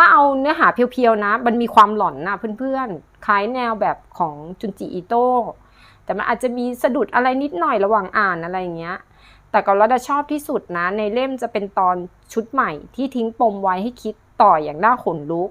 ถ้าเอาเนื้อหาเพียวๆนะ มันมีความหลอนนะเพื่อนๆ คล้ายแนวแบบของจุนจิอิโต้ แต่มันอาจจะมีสะดุดอะไรนิดหน่อยระหว่างอ่านอะไรอย่างเงี้ย แต่ก็รัดชอบที่สุดนะ ในเล่มจะเป็นตอนชุดใหม่ที่ทิ้งปมไว้ให้คิดต่ออย่างน่าขนลุก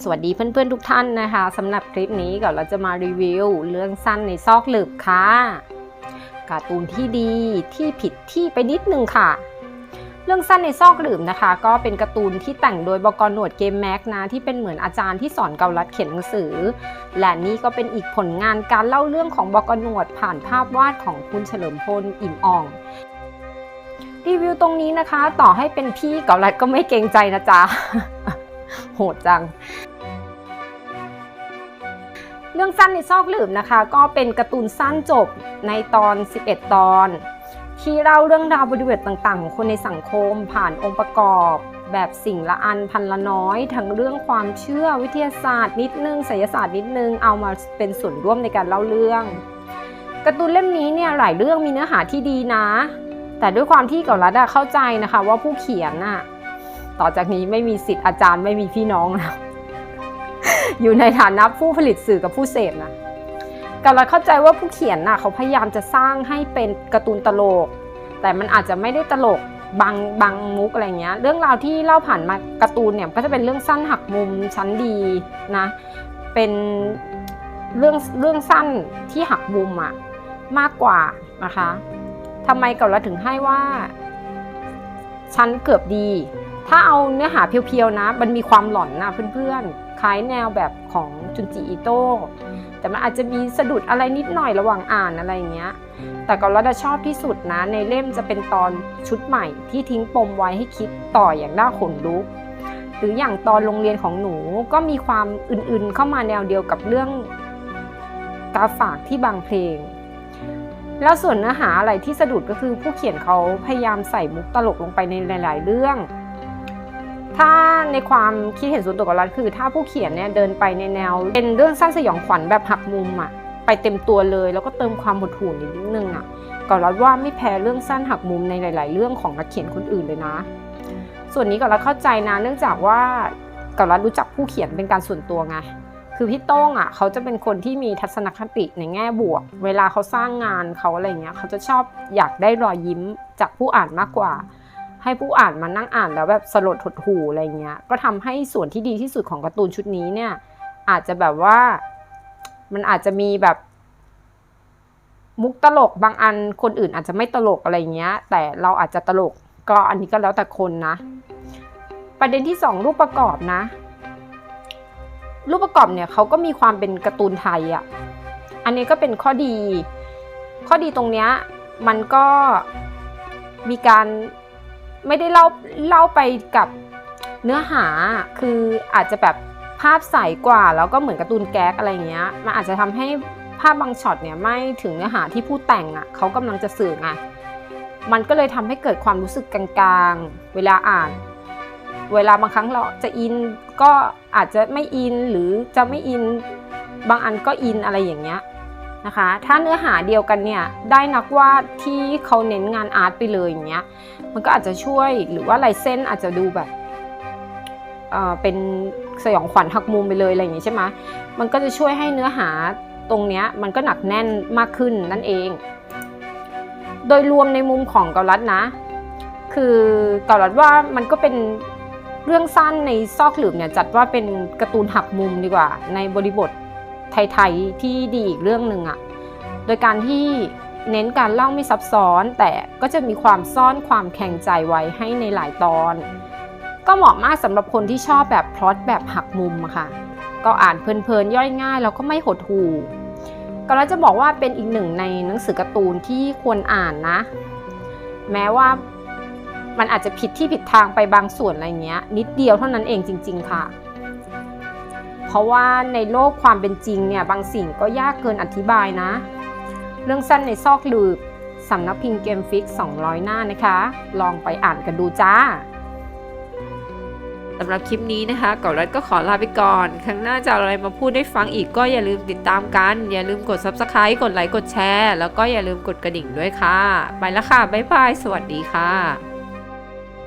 สวัสดีเพื่อนๆทุกท่านนะคะสำหรับคลิปนี้ก็เราจะมารีวิว เรื่องสั้นในซอกหลืบค่ะการ์ตูนที่ดีที่ผิดที่ไปนิดนึงค่ะ เรื่องสั้นในซอกหลืบนะคะ ก็เป็นการ์ตูนที่แต่งโดยบกหนวดเกมแม็กนะที่เป็นเหมือนอาจารย์ที่สอนเกาลัดเขียนหนังสือ และนี่ก็เป็นอีกผลงานการเล่าเรื่องของบกหนวดผ่านภาพวาดของคุณเฉลิมพลอิ่มอ่องรีวิวตรงนี้นะคะ ต่อให้เป็นพี่เกาลัดก็ไม่เกรงใจนะจ๊ะโหดจัง เรื่องสั้นในซอกหลืบนะคะ ก็เป็นการ์ตูนสั้นจบในตอน 11 ตอน ที่เล่าเรื่องราวบริบทต่างๆ ของคนในสังคมผ่านองค์ประกอบ แบบสิ่งละอันพันละน้อย ทั้งเรื่องความเชื่อวิทยาศาสตร์นิดนึงไสยศาสตร์นิดนึงเอามาเป็นส่วนร่วมในการเล่าเรื่องการ์ตูนเล่มนี้เนี่ยหลายเรื่องมีเนื้อหาที่ดีนะ แต่ด้วยความที่เก่ารัดอะเข้าใจนะคะ ว่าผู้เขียนน่ะต่อจากนี้ไม่มีสิทธิ์อาจารย์ไม่มีพี่น้องแล้ว อยู่ในฐานะผู้ผลิตสื่อกับผู้เสพนะกำลังเข้าใจว่าผู้เขียนน่ะเขาพยายามจะสร้างให้เป็นการ์ตูนตลก แต่มันอาจจะไม่ได้ตลกบางบางมุกอะไรเงี้ย เรื่องราวที่เล่าผ่านมาการ์ตูนเนี่ยก็จะเป็นเรื่องสั้นหักมุมชั้นดีนะ เป็นเรื่องเรื่องสั้นที่หักมุมอะมากกว่านะคะทำไมเก่าละถึงให้ว่าชั้นเกือบดี ถ้าเอาเนื้อหาเพียวๆนะ มันมีความหลอนนะเพื่อนๆ ล้ายแนวแบบของจุนจิอิโต้แต่มันอาจจะมีสะดุดอะไรนิดหน่อยระหว่างอ่านอะไรอย่างเงี้ย แต่ก็รัดชอบที่สุดนะ ในเล่มจะเป็นตอนชุดใหม่ที่ทิ้งปมไว้ให้คิดต่ออย่างน่าขนลุก หรืออย่างตอนโรงเรียนของหนูก็มีความอื่นๆ เข้ามาแนวเดียวกับเรื่องกาฝากที่บางเพลง แล้วส่วนเนื้อหาอะไรที่สะดุดก็คือผู้เขียนเขาพยายามใส่มุกตลกลงไปในหลาย ๆ เรื่อง ถ้าในความคิดเห็นส่วนตัวของรัฐคือ ถ้าผู้เขียนเนี่ยเดินไปในแนว เป็นเรื่องสั้นสยองขวัญแบบหักมุมอะไปเต็มตัวเลย แล้วก็เติมความหดหู่นิดนึงอะก็รัฐว่าไม่แพ้เรื่องสั้นหักมุมในหลาย ๆ เรื่องของนักเขียนคนอื่นเลยนะ ส่วนนี้ก็รัฐเข้าใจนะ เนื่องจากว่าก็รัฐรู้จักผู้เขียนเป็นการส่วนตัวไงคือพี่โต้งอะเขาจะเป็นคนที่มีทัศนคติในแง่บวก เวลาเขาสร้างงานเขาอะไรเงี้ยเขาจะชอบอยากได้รอยยิ้มจากผู้อ่านมากกว่า ให้ผู้อ่านมานั่งอ่านแล้วแบบสลดหดหูอะไรเงี้ย ก็ทำให้ส่วนที่ดีที่สุดของการ์ตูนชุดนี้เนี่ย อาจจะแบบว่ามันอาจจะมีแบบมุกตลกบางอันคนอื่นอาจจะไม่ตลกอะไรเงี้ย แต่เราอาจจะตลกก็อันนี้ก็แล้วแต่คนนะ ประเด็นที่สองรูปประกอบนะ รูปประกอบเนี่ยเขาก็มีความเป็นการ์ตูนไทยอะ่ะอันนี้ก็เป็นข้อดี ข้อดีตรงเนี้ยมันก็มีการ ไม่ได้เล่าเล่าไปกับเนื้อหาคืออาจจะแบบภาพใสกว่า แล้วก็เหมือนการ์ตูนแก๊กอะไรเงี้ยมันอาจจะทำให้ภาพบางช็อตเนี่ยไม่ถึงเนื้อหาที่ผู้แต่งอะ่ะเขากำลังจะสื่อไงมันก็เลยทำให้เกิดความรู้สึกกลางๆ เวลาอ่าน เวลาบางครั้งเราจะอินก็อาจจะไม่อินหรือจะไม่อินบางอันก็อินอะไรอย่างเงี้ย นะคะ ถ้าเนื้อหาเดียวกันเนี่ยได้นักวาดที่เขาเน้นงานอาร์ตไปเลยอย่างเงี้ย มันก็อาจจะช่วยหรือว่าลายเส้นอาจจะดูแบบเออเป็นสยองขวัญหักมุมไปเลยอะไรอย่างงี้ใช่ไหมมันก็จะช่วยให้เนื้อหาตรงเนี้ยมันก็หนักแน่นมากขึ้นนั่นเอง โดยรวมในมุมของเกาลัดนะ คือเกาลัดว่ามันก็เป็นเรื่องสั้นในซอกหลืบเนี่ยจัดว่าเป็นการ์ตูนหักมุมดีกว่า ในบริบท ไทยๆที่ดีอีกเรื่องหนึ่งอะโดยการที่เน้นการเล่าไม่ซับซ้อน แต่ก็จะมีความซ่อนความแข็งใจไว้ให้ในหลายตอน ก็เหมาะมากสำหรับคนที่ชอบแบบพล็อตแบบหักมุมค่ะ ก็อ่านเพลินๆย่อยง่ายแล้วก็ไม่หดหู่ก็แล้วจะบอกว่าเป็นอีกหนึ่งในหนังสือการ์ตูนที่ควรอ่านนะ แม้ว่ามันอาจจะผิดที่ผิดทางไปบางส่วนอะไรเงี้ย นิดเดียวเท่านั้นเองจริง ๆ ค่ะ เพราะว่าในโลกความเป็นจริงเนี่ยบางสิ่งก็ยากเกินอธิบายนะ เรื่องสั้นในซอกหลืบสำนักพิมพ์เกมฟิก 200 หน้านะคะ ลองไปอ่านกันดูจ้าสำหรับคลิปนี้นะคะก่อนรัดก็ขอลาไปก่อน ครั้งหน้าจะอะไรมาพูดให้ฟังอีกก็อย่าลืมติดตามกัน อย่าลืมกด subscribe กดไลค์กดแชร์ แล้วก็อย่าลืมกดกระดิ่งด้วยค่ะ ไปแล้วค่ะ บ๊ายบาย สวัสดีค่ะ